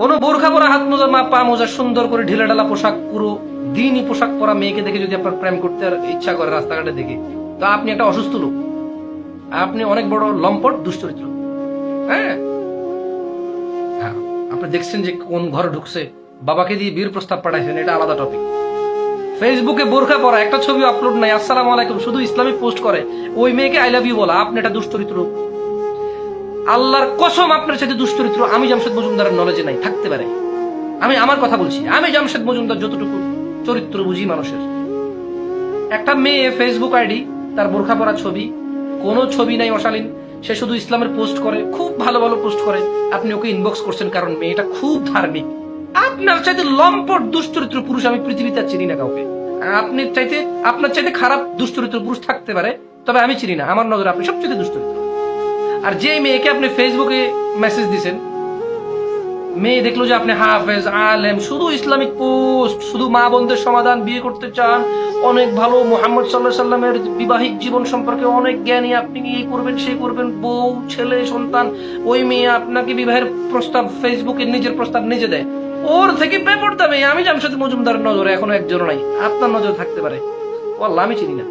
কোন বোরখা পরা হাত মোজা, মা পা মোজা সুন্দর করে ঢিলা ঢালা পোশাক, পুরো দিনই পোশাক পরা মেয়েকে দেখে যদি আপনার প্রেম করতে ইচ্ছা করে রাস্তাঘাটে দেখে, তো আপনি একটা অসুস্থ লোক। আপনি অনেক বড় লম্পট, দুশ্চরিত্র। হ্যাঁ? হ্যাঁ আপনি দেখছেন যে কোন ঘরে ঢুকছে, বাবাকে দিয়ে বীর প্রস্তাব পাঠাইছেন, এটা আলাদা টপিক ফেসবুকে বোরখা পরা, একটা ছবি আপলোড নাই, আসসালামু আলাইকুম, শুধু ইসলামিক পোস্ট করে, ওই মেয়েকে আই লাভ ইউ বলা, আপনি এটা দুশ্চরিত্র। আল্লাহর কসম আপনার সাথে দুশ্চরিত্র, আমি জামশেদ মজুমদারের নলেজে নাই, থাকতে পারে। আমি আমার কথা বলছি, আমি জামশেদ মজুমদার যতটুকু চরিত্র বুঝি মানুষের। একটা মেয়ে ফেসবুক আইডি তার বোরখা পরা ছবি, কোনো ছবি নাই অশালীন, সে শুধু ইসলামের পোস্ট করে, খুব ভালো ভালো পোস্ট করে। আপনি ওকে ইনবক্স করছেন কারণ মেয়েটা খুব ধার্মিক। আপনার চাইতে লম্পট দুশ্চরিত্র পুরুষ আমি পৃথিবীতে চিনি না কাউকে। আপনি চাইতে, আপনার চাইতে খারাপ দুশ্চরিত্র পুরুষ থাকতে পারে, তবে আমি চিনি না। আমার নজরে আপনি সবচেয়ে দুশ্চরিত্র। আর যে মেয়েকে আপনি ফেসবুকে মেসেজ দিছেন, মেয়ে দেখল যে আপনি হাফেজ, আলেম, শুধু ইসলামিক পোস্ট, শুধু মা বোনদের সমাধান, বিয়ে করতে চান, অনেক ভালো মোহাম্মদ সাল্লাহ সাল্লামের বিবাহিক জীবন সম্পর্কে অনেক জ্ঞানী, আপনি এই করবেন, সেই করবেন, বউ, ছেলে, সন্তান, ওই মেয়ে আপনাকে বিবাহের প্রস্তাব ফেসবুকে নিজের প্রস্তাব নিজে দেয়। ওর থেকে বেপরদা মেয়ে, আমি জামশেদ মজুমদারের নজরে, এখনও একজন নাই, আপনার নজরে থাকতে পারে। ও আল্লাহ আমি চিনি না।